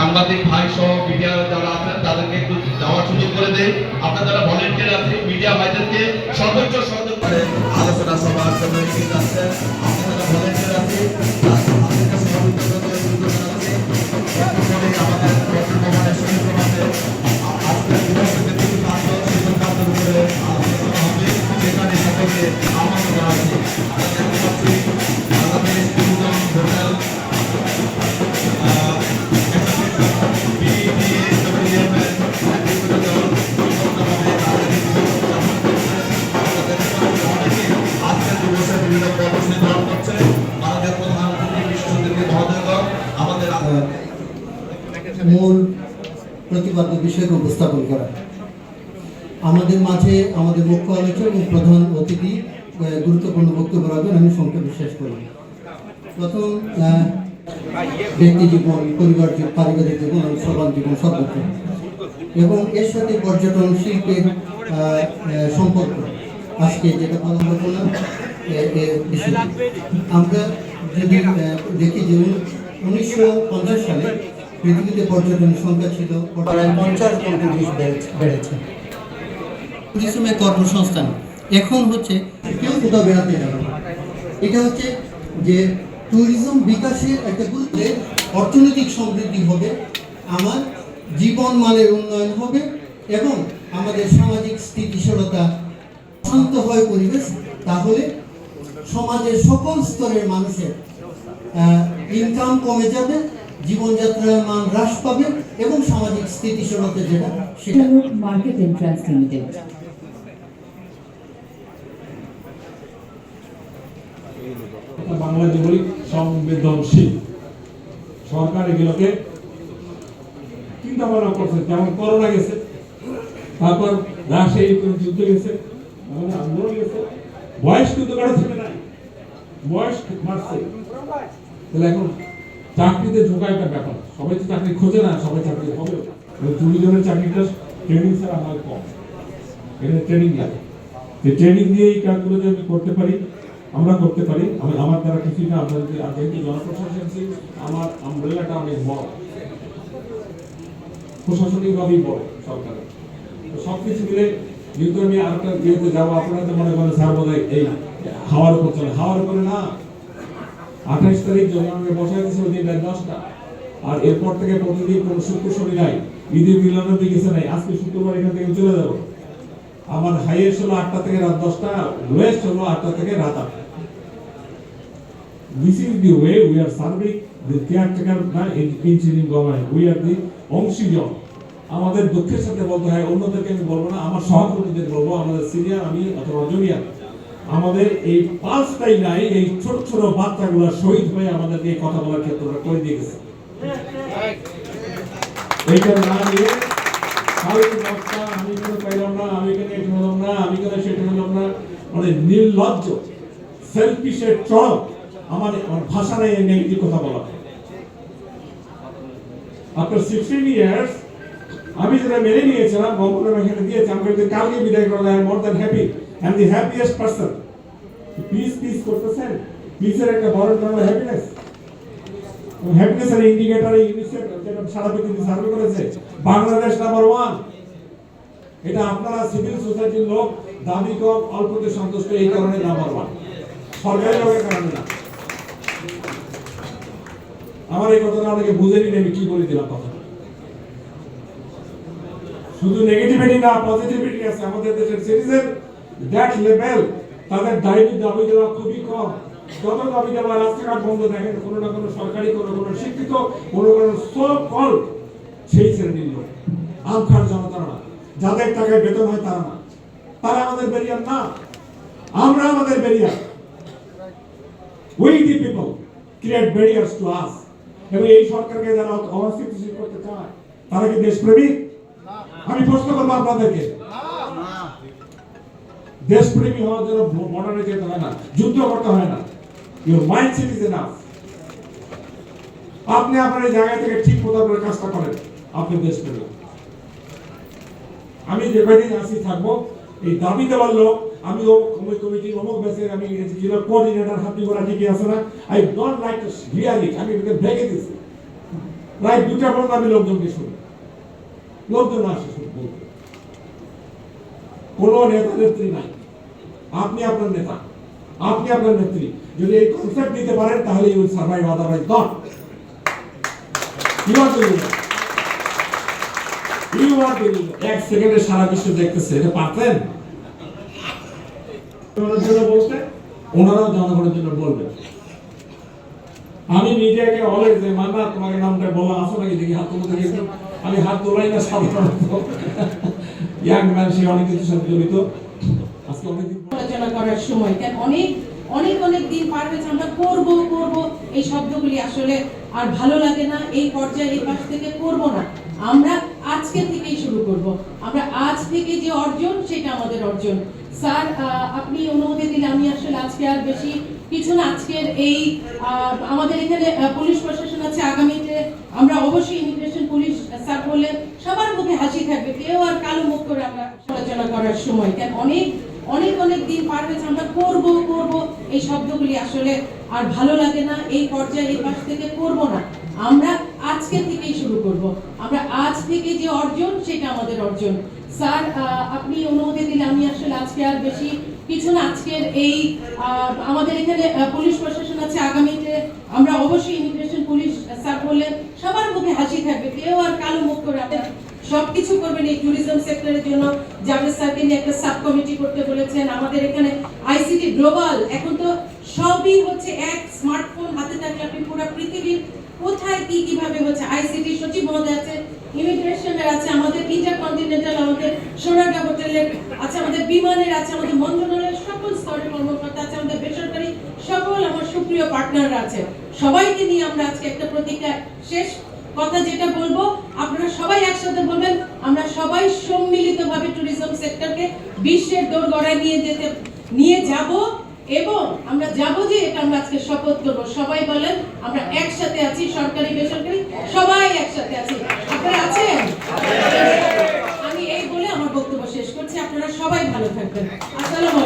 সাংবাদিক ভাই সহ মিডিয়া যারা আছেন, তাদেরকে একটু যাওয়ার সুযোগ করে দেয় আপনার যারা ভলেন্টিয়ার আছে মিডিয়া ভাইদেরকে সর্বোচ্চ সহযোগ করে আলোচনা সভার জন্য এগিয়ে যাচ্ছে আপনারা যারা ভলেন্টিয়ার আছে প্রতিপাদ্য বিষয়কে উপস্থাপন করা। আমাদের মাঝে আমাদের মুখ্য আলোচক এবং প্রধান অতিথি গুরুত্বপূর্ণ বক্তব্য রাখবেন, আমি সংক্ষেপে শেষ করি। প্রথম ব্যক্তি জীবন, পরিবার জীবন, পারিবারিক জীবন এবং সবার জীবন সর্বত্র। এবং এর সাথে পর্যটন শিল্পের সম্পর্ক। আজকে যেটা বলা হতো না। আমরা যদি দেখি যে উনিশশো পঞ্চাশ সালে পৃথিবীতে পর্যটনের সংখ্যা ছিল প্রায় পঞ্চাশ কোটি বেড়েছে বেড়েছে ট্যুরিজমের কর্মসংস্থান এখন হচ্ছে কেউ কোথাও বেড়াতে যাবে। এটা হচ্ছে যে ট্যুরিজম বিকাশের একটা গুরুত্বে অর্থনৈতিক সমৃদ্ধি হবে আমার জীবন মানের উন্নয়ন হবে এবং আমাদের সামাজিক স্থিতিশীলতা শান্ত হয় পরিবেশ তাহলে সমাজের সকল স্তরের মানুষের ইনকাম কমে যাবে জীবনযাত্রার মান হ্রাস পাবে এবং সামাজিক স্থিতিশীলতা যেটা সেটা Limited. বাংলা যেগুলি সংবেদনশীল সরকার এগুলোকে চিন্তা ভাবনা করছে যেমন করোনা গেছে তারপর ইউক্রেন যুদ্ধ গেছে আন্দোলন গেছে। বয়স কিন্তু কারও থেকে নাই বয়স মারছে। তাহলে এখন চাকরিতে ঢোকা একটা ব্যাপার। সবাই তো চাকরি খোঁজে না, সবাই চাকরি হবে। ট্যুরিজমের চাকরিটা ট্রেনিং ছাড়া হয় কম। এখানে ট্রেনিং লাগে। যে ট্রেনিং দিয়ে এই কাজগুলো যদি আমি করতে পারি, আমরা করতে পারি। আমি আমার দ্বারা কিছুই না, আমরা যদি যেহেতু জনপ্রশাসন আমার আমব্রেলাটা অনেক বড়। প্রশাসনিকভাবেই বড় সরকারের। তো সব কিছু মিলে যেহেতু আমি আরেকটা যেহেতু যাব, আপনারা তো মনে করেন স্যার এই হাওয়ার উপর চলে। হাওয়ার উপরে না আঠাইশ তারিখ আমি বসাই দিয়েছি ওই দিন রাত দশটা। আর এরপর থেকে প্রতিদিন কোনো শুক্র শনি নাই, ঈদের মিলনের দিকে নাই। আজকে শুক্রবার এখান থেকে চলে যাব। আমার হাইয়েস্ট হলো আটটা থেকে রাত দশটা লোয়েস্ট হলো আটটা থেকে রাত আটটা। This is the way we are serving the caretaker না engineering government we are the অংশীজন আমাদের দুঃখের সাথে বলতে হয়, অন্যদেরকে আমি বলব না, আমার সহকর্মীদের বলব, আমাদের সিনিয়র আমি অথবা জুনিয়র আমাদের এই পাঁচটাই নাই, এই ছোট ছোট বাচ্চাগুলো শহীদ হয়ে আমাদেরকে এই কথা বলার ক্ষেত্রটা করে দিয়ে গেছে। এইটা না বক্তা, আমি কেন পাইলাম না, আমি কেন এটা হলাম না, আমি কেন সেটা হলাম না। মানে নির্লজ্জ সেলফিশের চরম আমার ভাষা নেই নেগেটিভ কথা বলা আফটার সিক্সটিন ইয়ার্স আমি যেটা মেনে নিয়েছিলাম গভর্নমেন্ট এখানে দিয়েছে কালকে বিদায় করা more than happy I the happiest person peace peace করতেছেন পিসের একটা বড় নাম হ্যাপিনেস হ্যাপিনেস এর ইন্ডিকেটর ইউনিসেফ যেটা সারা পৃথিবী সার্ভে করেছে। বাংলাদেশ নাম্বার ওয়ান এটা আপনারা সিভিল সোসাইটির লোক দাবি কম, অল্পতে সন্তুষ্ট, এই কারণে নাম্বার ওয়ান সরকারি লোকের কারণে না। আমার এই কথাটা অনেকে বুঝেনি না আমি কি বলে দিলাম কথা শুধু নেগেটিভিটি না পজিটিভিটি আছে। আমাদের দেশের সিটিজেন দ্যাট লেভেল তাদের দাবি দাবি দেওয়া খুবই কম। যত দাবি দেওয়া রাস্তাঘাট বন্ধ, দেখেন, কোনো না কোনো সরকারি, কোনো কোনো শিক্ষিত, কোনো কোনো সব কল সেই শ্রেণির লোক। আমখার জনতা না। যাদের টাকায় বেতন হয় তারা না। তারা আমাদের বেরিয়ার না। আমরা আমাদের barrier. We the people create barriers to us এবং এই সরকারকে যারা করতে চায়, তারা কি দেশপ্রেমিক? আমি প্রশ্ন করব আপনাদেরকে। দেশপ্রেমী হওয়ার জন্য বর্ডারে যেতে হয় না যুদ্ধ করতে হয় না। Your mind set is enough আপনি আপনার এই জায়গা থেকে ঠিক মতো আপনার কাজটা করেন, আপনি দেশপ্রেমী। আমি যে কয়দিন আসি থাকব, এই দাবি দেওয়ার লোক, আমি ওই কমিটির অমুক ব্যাচের আমি জেলা কোঅর্ডিনেটর হাতি করা ঠিকই আছে না। I don't like to hear it আমি এটাকে ভেঙে দিছি প্রায় দুটা পর্যন্ত আমি লোকজনকে শুনি। লোকজন আসে বলতে। কোনো নেতা নেত্রী নাই। আপনি আপনার নেতা, আপনি আপনার নেত্রী। যদি এই কনসেপ্ট নিতে পারেন, তাহলে you will survive otherwise not এক সেকেন্ডে সারা বিশ্ব দেখতেছে, এটা পারতেন? জন্য বলতে ওনারাও জনগণের জন্য বলবেন আমি মিডিয়াকে অলওয়েজ যে তোমাকে নামটা বলা আসো নাকি? দেখি হাত তুলতে আমি হাত তোলাই না সাধারণত। ইয়াং সে অনেক কিছুর সাথে জড়িত। আজকে পর- আলোচনা করার সময়, কেন? অনেক অনেক অনেক দিন পার হয়েছে। আমরা করব করব। এই শব্দগুলি আসলে আর ভালো লাগে না। এই পর্যায়ে, এই পাশ থেকে করব না। আমরা আজকে থেকেই শুরু করব। আমরা আজ থেকে যে অর্জন, সেটা আমাদের অর্জন। স্যার আপনি অনুমতি দিলে আমি আসলে আজকে আর বেশি কিছু না। আজকের এই আমাদের এখানে পুলিশ প্রশাসন আছে। আগামীতে আমরা অবশ্যই ইমিগ্রেশন পুলিশ, স্যার বললেন হাসি থাকবে। কেউ আর কালো মুখ করে আমরা আলোচনা করার সময়। কেন? অনেক অনেক অনেক দিন পার হয়েছে, আমরা করব করব, এই শব্দগুলি আসলে আর ভালো লাগে না, এই পর্যায়ে এই পাশ থেকে করব না। আমরা আজকে থেকেই শুরু করব। আমরা আজ থেকে যে অর্জন, সেটা আমাদের অর্জন। স্যার আপনি অনুমতি দিলে আমি আসলে আজকে আর বেশি কিছু না, আজকের এই আমাদের এখানে পুলিশ প্রশাসন আছে, আগামীতে আমরা অবশ্যই ইমিগ্রেশন পুলিশ, স্যার বললেন সবার মুখে হাসি থাকবে। কেউ আর কালো মুখ করে সবকিছু করবেন এই ট্যুরিজম সেক্টরের জন্য। জাভেদ স্যারকে নিয়ে একটা সাব কমিটি করতে বলেছেন। আমাদের এখানে আইসিটি গ্লোবাল এখন তো সবই হচ্ছে এক স্মার্টফোন হাতে থাকলে আপনি পুরো পৃথিবীর কোথায় কি কীভাবে হচ্ছে আইসিটি সচিব মহোদয় আছে, ইমিগ্রেশনের আছে, আমাদের ইন্টারকন্টিনেন্টাল আমাদের সোনারগাঁ হোটেলের আছে, আমাদের বিমানের আছে, আমাদের মন্ত্রণালয়ের সকল স্তরের কর্মকর্তা আছে, আমাদের বেসরকারি সকল আমার সুপ্রিয় পার্টনাররা আছে। সবাইকে নিয়ে আমরা আজকে একটা প্রতিজ্ঞা শেষ কথা যেটা বলব আপনারা সবাই একসাথে বলবেন আমরা সবাই সম্মিলিতভাবে ট্যুরিজম সেক্টরকে বিশ্বের দৌড় নিয়ে যেতে নিয়ে যাব এবং আমরা যাব যে এটা আমরা আজকে শপথ করব। সবাই বলেন আমরা একসাথে আছি সরকারি বেসরকারি সবাই একসাথে আছি। আপনারা আছেন? আমি এই বলে আমার বক্তব্য শেষ করছি। আপনারা সবাই ভালো থাকবেন। আসসালামু